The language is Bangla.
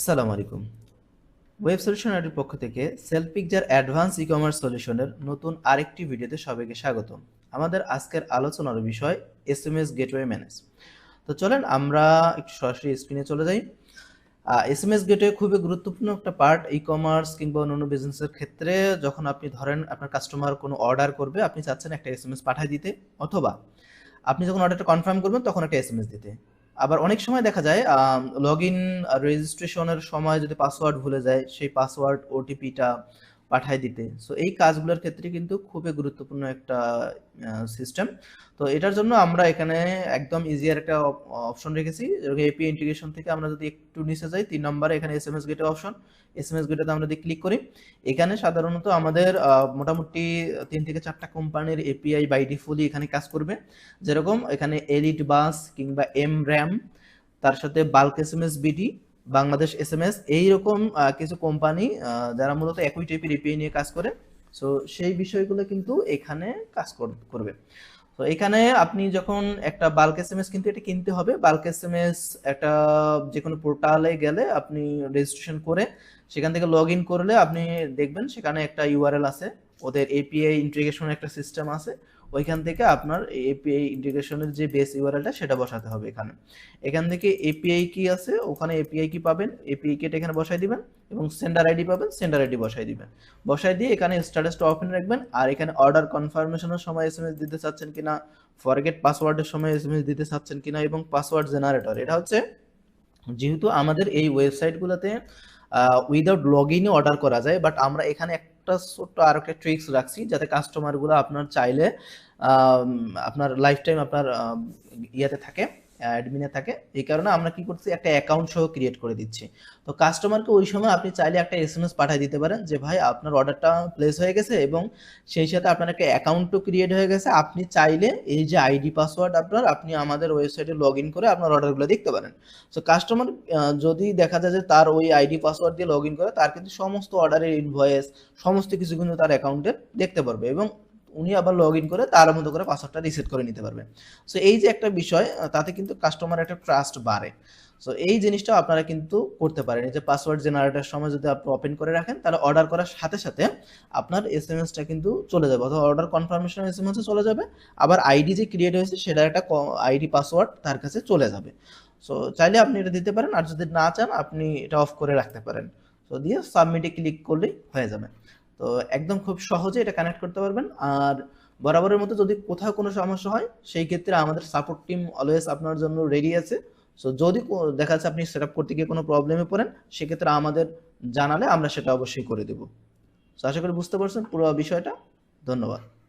আসসালামু আলাইকুম। ওয়েব সলিউশন আইডির পক্ষ থেকে self picture advance e commerce সলিউশনের নতুন আরেকটি ভিডিওতে সবাইকে স্বাগত আমাদের আজকের আলোচনার বিষয় S M S gateway manage. তো চলেন আমরা একটু সরাসরি স্ক্রিনে চলে যাই। এস এম এস গেটওয়ে খুবই গুরুত্বপূর্ণ একটা পার্ট ই কমার্স কিংবা অন্যান্য বিজনেসের ক্ষেত্রে যখন আপনি ধরেন আপনার কাস্টমার কোনো অর্ডার করবে, আপনি চাচ্ছেন একটা এস এম এস পাঠিয়ে দিতে, অথবা আপনি যখন অর্ডারটা কনফার্ম করবেন, তখন একটা এস এম এস দিতে। আবার অনেক সময় দেখা যায় লগ ইন রেজিস্ট্রেশনের সময় যদি পাসওয়ার্ড ভুলে যায়, সেই পাসওয়ার্ড ওটিপিটা পাঠায় দিতে। সো এই কাজগুলোর ক্ষেত্রে কিন্তু খুবই গুরুত্বপূর্ণ একটা সিস্টেম তো এটার জন্য আমরা এখানে একদম ইজিয়ার একটা অপশন রেখেছি। এপি ইন্টিগ্রেশন থেকে আমরা যদি একটু নিচে যাই, তিন নম্বরে এখানে এস এম এস গেটে অপশন এস এম এস গেটেতে আমরা যদি ক্লিক করি, এখানে সাধারণত আমাদের মোটামুটি তিন থেকে চারটা কোম্পানির এপিআই বাই ডিফুলি এখানে কাজ করবে। যেরকম এখানে এলিট বাস কিংবা এম র্যাম তার সাথে bulk S M S BD Bangladesh S M S এইরকম কিছু কোম্পানি যারা মূলত একই টাইপের এপিআই নিয়ে কাজ করে। সো সেই বিষয়গুলো কিন্তু এখানে কাজ কর- করবে। তো এখানে আপনি যখন একটা বাল্ক এস এম এস কিন্তু এটা কিনতে হবে। বাল্ক এস এম এস একটা যে কোনো পোর্টালে গেলে আপনি রেজিস্ট্রেশন করে, সেখান থেকে লগ ইন করলে আপনি দেখবেন সেখানে একটা ইউআরএল আছে। ওদের এপিআই ইন্টিগ্রেশনের একটা সিস্টেম আছে, ওইখান থেকে আপনার এপিআই ইন্টিগ্রেশনের যে বেস ইউআরএলটা সেটা বসাতে হবে এখানে। এখান থেকে এপিআই কি আছে, ওখানে এপিআই কি পাবেন এপিআই কিটা এখানে বসাই দিবেন এবং সেন্ডার আইডি পাবেন সেন্ডার আইডি বসাই দিবেন। বসাই দিয়ে এখানে স্ট্যাটাসটা ওপেন রাখবেন আর এখানে অর্ডার কনফার্মেশনের সময় এসএমএস দিতে চাচ্ছেন কিনা ফরগেট পাসওয়ার্ডের সময় এসএমএস দিতে চাচ্ছেন কিনা এবং পাসওয়ার্ড জেনারেটর এটা হচ্ছে যেহেতু আমাদের এই ওয়েবসাইটগুলোতে উইদাউট লগ ইনে অর্ডার করা যায় বাট আমরা এখানে একটা ছোট্ট আর একটা ট্রিক্স রাখছি যাতে কাস্টমারগুলো আপনার চাইলে আপনার লাইফ টাইম আপনার ইয়েতে থাকে। অ্যাডমিনে থাকে। এই কারণে আমরা কি করছি, একটা অ্যাকাউন্ট সহ ক্রিয়েট করে দিচ্ছি। তো কাস্টমারকে ওই সময় আপনি চাইলে একটা এস এম এস পাঠিয়ে দিতে পারেন যে, ভাই, আপনার অর্ডারটা প্লেস হয়ে গেছে এবং সেই সাথে আপনার একটা অ্যাকাউন্টও ক্রিয়েট হয়ে গেছে। আপনি চাইলে এই যে আইডি পাসওয়ার্ড আপনার, আপনি আমাদের ওয়েবসাইটে লগ ইন করে আপনার অর্ডারগুলো দেখতে পারেন। সো কাস্টমার যদি দেখা যায় যে তার ওই আইডি পাসওয়ার্ড দিয়ে লগ ইন করে, তার কিন্তু সমস্ত অর্ডারের ইনভয়েস সমস্ত কিছু কিন্তু তার অ্যাকাউন্টে দেখতে পারবে এবং উনি আবার লগ ইন করে তার মতো করে পাসওয়ার্ডটা রিসেট করে নিতে পারবেন। সো এই যে একটা বিষয় তাতে কিন্তু কাস্টমার একটা ট্রাস্ট বাড়ে। সো এই জিনিসটা আপনারা কিন্তু করতে পারেন। যে পাসওয়ার্ড জেনারেটার সময় যদি আপনি ওপেন করে রাখেন, তাহলে অর্ডার করার সাথে সাথে আপনার এস এম এসটা কিন্তু চলে যাবে। অথবা অর্ডার কনফার্মেশন এস এম এসে চলে যাবে। আবার আইডি যে ক্রিয়েট হয়েছে, সেটার একটা আইডি পাসওয়ার্ড তার কাছে চলে যাবে। সো চাইলে আপনি এটা দিতে পারেন। আর যদি না চান, আপনি এটা অফ করে রাখতে পারেন। তো দিয়ে সাবমিটে ক্লিক করলেই হয়ে যাবে। তো একদম খুব সহজে এটা কানেক্ট করতে পারবেন। আর বরাবরের মতো যদি কোথাও কোনো সমস্যা হয়, সেই ক্ষেত্রে আমাদের সাপোর্ট টিম অলওয়েজ আপনার জন্য রেডি আছে। সো যদি দেখা যাচ্ছে আপনি সেট আপ করতে গিয়ে কোনো প্রবলেমে পড়েন, সেক্ষেত্রে আমাদের জানালে আমরা সেটা অবশ্যই করে দেবো। সো আশা করি বুঝতে পারছেন পুরো বিষয়টা। ধন্যবাদ।